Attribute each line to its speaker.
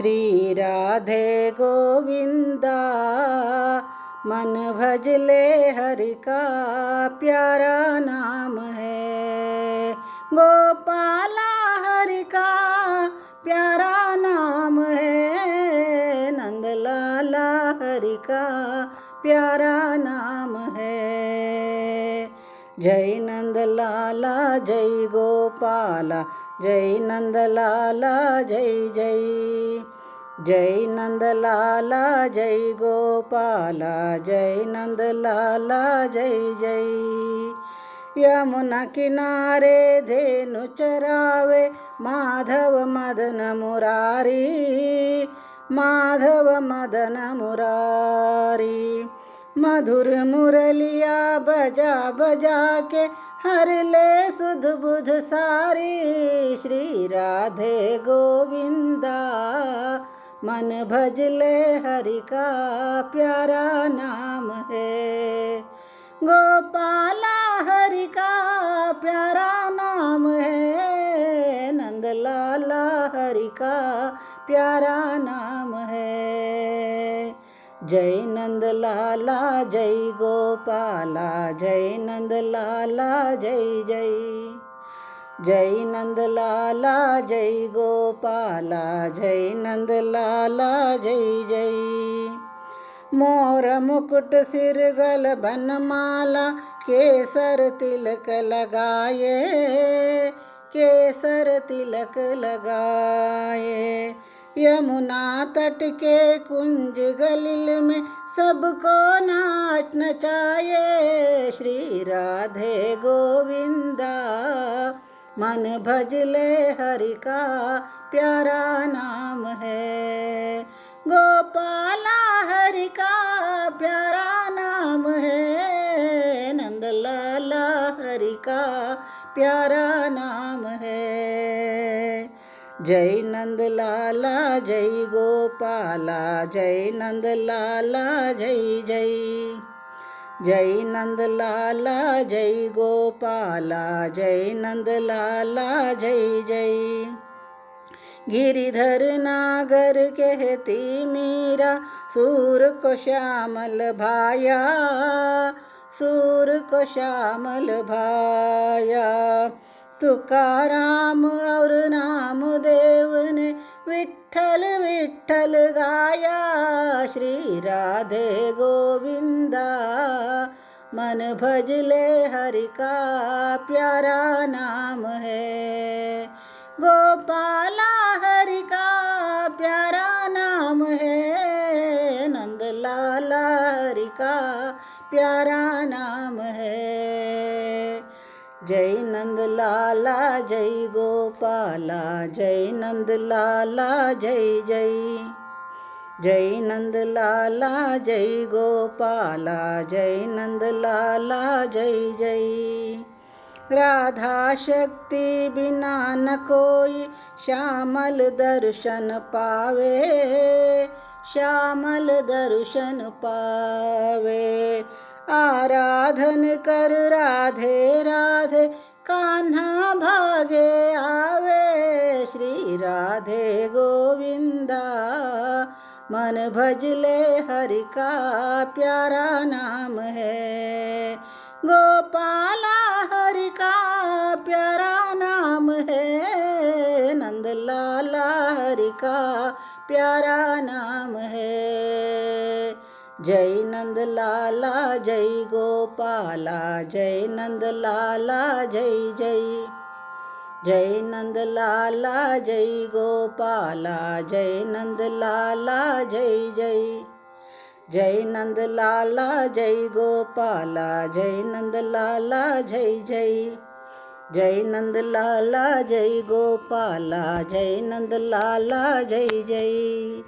Speaker 1: श्री राधे गोविंदा मन भजले हरि का प्यारा नाम है। गोपाला हरि का प्यारा नाम है। नंदलाला हरि का प्यारा नाम है। जय नंदलाला, जय गोपाला, जय नंदलाला, जय जय जय नंदलाला जय गोपाला, जय नंदलाला जय जय। यमुना किनारे धेनु चरावे, माधव मदन मुरारी, माधव मदन मुरारी। मधुर मुरलिया बजा बजा के हर ले सुध बुध सारी। श्री राधे गोविंदा मन भजले हरि का प्यारा नाम है। गोपाला हरि का प्यारा नाम है। नंदलाला हरि का प्यारा नाम है। जय नंदलाला, जय गोपाला, जय नंदलाला, जय जय। जय नंदलाला जय गोपाला, जय नंदलाला जय जय। मोर मुकुट सिर गल बनमाला, केसर तिलक लगाए, केसर तिलक लगाए। यमुना तट के कुंज गलिल में सबको नाच नचाए, श्री राधे गोविंदा। मन भजले हरि का प्यारा नाम है। गोपाला हरि का प्यारा नाम है। नंदलाला हरि का प्यारा नाम है। जय नंदलाला, जय गोपाला, जय नंदलाला, जय जय। जय नंदलाला जय गोपाला जय नंदलाला जय जय। गिरिधर नागर कहती मीरा सूर को श्यामल भाया सूर को श्यामल भाया। तुकाराम और नाम देव ने विठल विठल गाया श्री राधे गोविंदा। मन भजले हरि का प्यारा नाम है। गोपाला हरि का प्यारा नाम है। नंदलाला हरि का प्यारा नाम है। जय नंदलाला, जय गोपाला, जय नंदलाला, जय जय। जय नंदलाला जय गोपाला, जय नंदलाला जय जय। राधा शक्ति बिना न कोई, श्यामल दर्शन पावे, श्यामल दर्शन पावे। आराधन कर राधे राधे, कान्हा भागे आवे। श्री राधे गोविंदा। मन भजले हरि का प्यारा नाम है। गोपाला हरि का प्यारा नाम है। नंदलाला हरि का प्यारा नाम है। जय नंदलाला, जय गोपाला, जय नंदलाला, जय जय। जय नंदलाला जय गोपाला जय नंदलाला जय जय जय नंदलाला जय गोपाला जय नंदलाला जय जय जय नंदलाला जय गोपाला जय नंदलाला जय जय